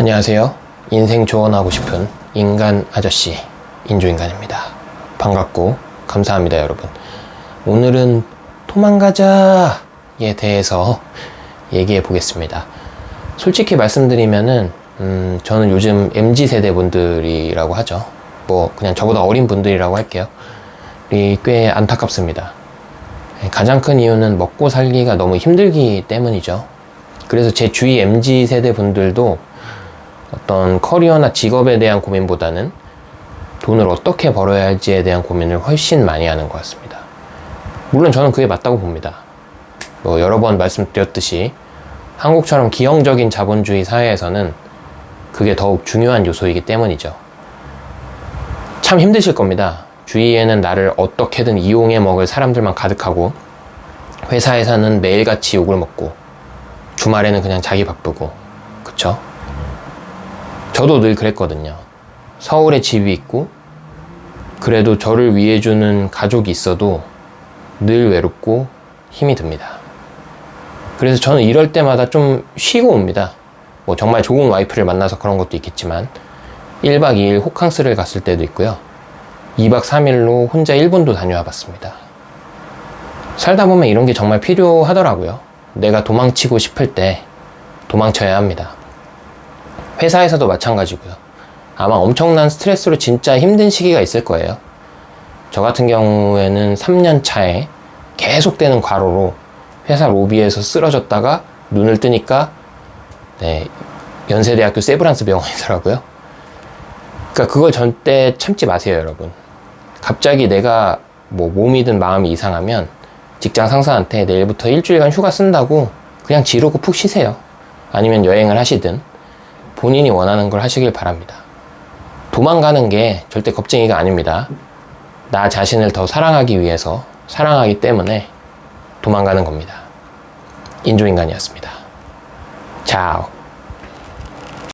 안녕하세요. 인생 조언하고 싶은 인간 아저씨 인조인간입니다. 반갑고 감사합니다, 여러분. 오늘은 도망가자에 대해서 얘기해 보겠습니다. 솔직히 말씀드리면은 음, 저는 요즘 MZ 세대 분들이라고 하죠. 뭐 그냥 저보다 어린 분들이라고 할게요. 이꽤 안타깝습니다. 가장 큰 이유는 먹고 살기가 너무 힘들기 때문이죠. 그래서 제 주위 MZ 세대 분들도 어떤 커리어나 직업에 대한 고민보다는 돈을 어떻게 벌어야 할지에 대한 고민을 훨씬 많이 하는 것 같습니다. 물론 저는 그게 맞다고 봅니다. 뭐 여러 번 말씀드렸듯이 한국처럼 기형적인 자본주의 사회에서는 그게 더욱 중요한 요소이기 때문이죠. 참 힘드실 겁니다. 주위에는 나를 어떻게든 이용해 먹을 사람들만 가득하고 회사에서는 매일같이 욕을 먹고 주말에는 그냥 자기 바쁘고 그쵸? 저도 늘 그랬거든요. 서울에 집이 있고 그래도 저를 위해주는 가족이 있어도 늘 외롭고 힘이 듭니다. 그래서 저는 이럴 때마다 좀 쉬고 옵니다. 뭐 정말 좋은 와이프를 만나서 그런 것도 있겠지만 1박 2일 호캉스를 갔을 때도 있고요. 2박 3일로 혼자 일본도 다녀와 봤습니다. 살다 보면 이런 게 정말 필요하더라고요. 내가 도망치고 싶을 때 도망쳐야 합니다. 회사에서도 마찬가지고요. 아마 엄청난 스트레스로 진짜 힘든 시기가 있을 거예요. 저 같은 경우에는 3년 차에 계속되는 과로로 회사 로비에서 쓰러졌다가 눈을 뜨니까 네, 연세대학교 세브란스 병원이더라고요. 그러니까 그걸 절대 참지 마세요, 여러분. 갑자기 내가 뭐 몸이든 마음이 이상하면 직장 상사한테 내일부터 일주일간 휴가 쓴다고 그냥 지르고 푹 쉬세요. 아니면 여행을 하시든 본인이 원하는 걸 하시길 바랍니다. 도망가는 게 절대 겁쟁이가 아닙니다. 나 자신을 더 사랑하기 위해서 사랑하기 때문에 도망가는 겁니다. 인조인간이었습니다. 자오.